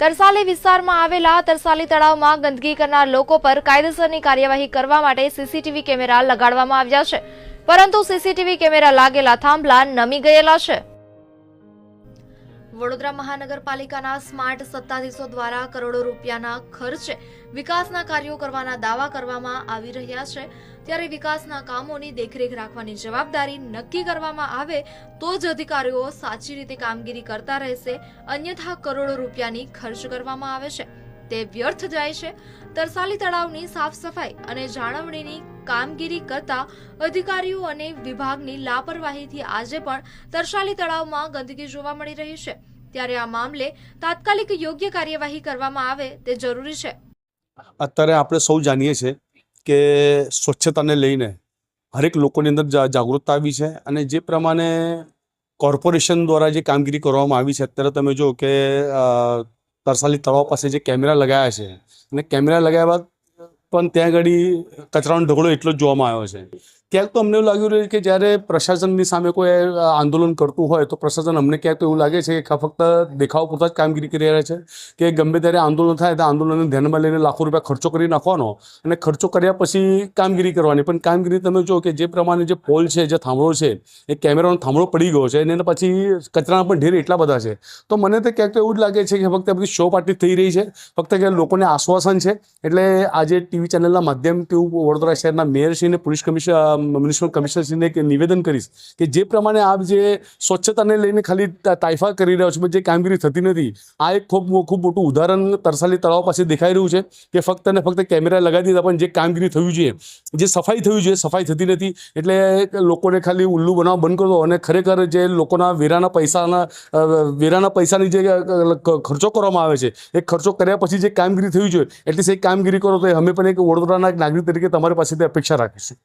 તરસાલી વિસ્તારમાં આવેલા તરસાલી તળાવમાં ગંદકી કરનાર લોકો પર કાયદેસરની કાર્યવાહી કરવા માટે સીસીટીવી કેમેરા લગાડવામાં આવ્યા છે. પરંતુ સીસીટીવી કેમેરા લાગેલા થાંભલા નમી ગયેલા છે. વડોદરા મહાનગરપાલિકાના સ્માર્ટ સત્તાધીશો દ્વારા કરોડો રૂપિયાના ખર્ચે વિકાસના કાર્યો કરવાના દાવા કરવામાં આવી રહ્યા છે. ત્યારે વિકાસના કામોની દેખરેખ રાખવાની જવાબદારી નક્કી કરવામાં આવે તો જ અધિકારીઓ સાચી રીતે કામગીરી કરતા રહેશે. અન્યથા કરોડો રૂપિયાની ખર્ચ કરવામાં આવે છે. તે વ્યર્થ જાય છે. તરસાલી તળાવની સાફ સફાઈ અને જાળવણીની કામગીરી કરતા અધિકારીઓ અને વિભાગની લાપરવાહીથી આજે પણ તરસાલી તળાવમાં ગંદકી જોવા મળી રહી છે. ત્યારે આ મામલે તાત્કાલિક યોગ્ય કાર્યવાહી કરવામાં આવે તે જરૂરી છે. અત્યારે આપણે સૌ જાણીએ છીએ કે સ્વચ્છતાને લઈને હરેક લોકોની અંદર જાગૃતતા આવી છે અને જે પ્રમાણે કોર્પોરેશન દ્વારા જે કામગીરી કરવામાં આવી છે, અત્યારે તમે જો કે તરસાલી તળાવ પાસે જે કેમેરા લગાવ્યા છે અને કેમેરા લગાવ્યા બાદ પણ ત્યાં આગળ કચરાનો ઢગલો એટલો જ જોવામાં આવ્યો છે. ક્યાંક તો અમને એવું લાગ્યું રહ્યું કે જ્યારે પ્રશાસનની સામે કોઈ આંદોલન કરતું હોય તો પ્રશાસન અમને ક્યાંક તો એવું લાગે છે કે ફક્ત દેખાવ પૂરતા જ કામગીરી કરી રહ્યા છે. કે ગમે ત્યારે આંદોલન થાય તો આંદોલનને ધ્યાનમાં લઈને લાખો રૂપિયા ખર્ચો કરી નાખવાનો અને ખર્ચો કર્યા પછી કામગીરી કરવાની. પણ કામગીરી તમે જો કે જે પ્રમાણે જે પોલ છે, જે થાંભળો છે, એ કેમેરાનો થાંભળો પડી ગયો છે અને એના પછી કચરાના પણ ઢેર એટલા બધા છે. તો મને તો ક્યાંક તો એવું જ લાગે છે કે ફક્ત બધી શો પાર્ટી થઈ રહી છે. ફક્ત કે લોકોને આશ્વાસન છે. એટલે આજે ટીવી ચેનલના માધ્યમથી વડોદરા શહેરના મેયરશ્રીને પોલીસ કમિશનર મ્યુનિસિપલ કમિશનરશ્રીને એક નિવેદન કરીશ કે જે પ્રમાણે આપ જે સ્વચ્છતાને લઈને ખાલી તાઇફા કરી રહ્યા છો જે કામગીરી થતી નથી, આ એક ખૂબ ખૂબ મોટું ઉદાહરણ તરસાલી તળાવ પાસે દેખાઈ રહ્યું છે કે ફક્ત અને ફક્ત કેમેરા લગાવી દીધા, પણ જે કામગીરી થવી જોઈએ જે સફાઈ થવી જોઈએ સફાઈ થતી નથી, એટલે લોકોને ખાલી ઉલ્લુ બનાવવા બંધ કરો અને ખરેખર જે લોકોના વેરાના પૈસાના વેરાના પૈસાની જે ખર્ચો કરવામાં આવે છે, એ ખર્ચો કર્યા પછી જે કામગીરી થવી જોઈએ એટલી એ કામગીરી કરો તો અમે પણ એક વડોદરાના નાગરિક તરીકે તમારી પાસેથી અપેક્ષા રાખીશું.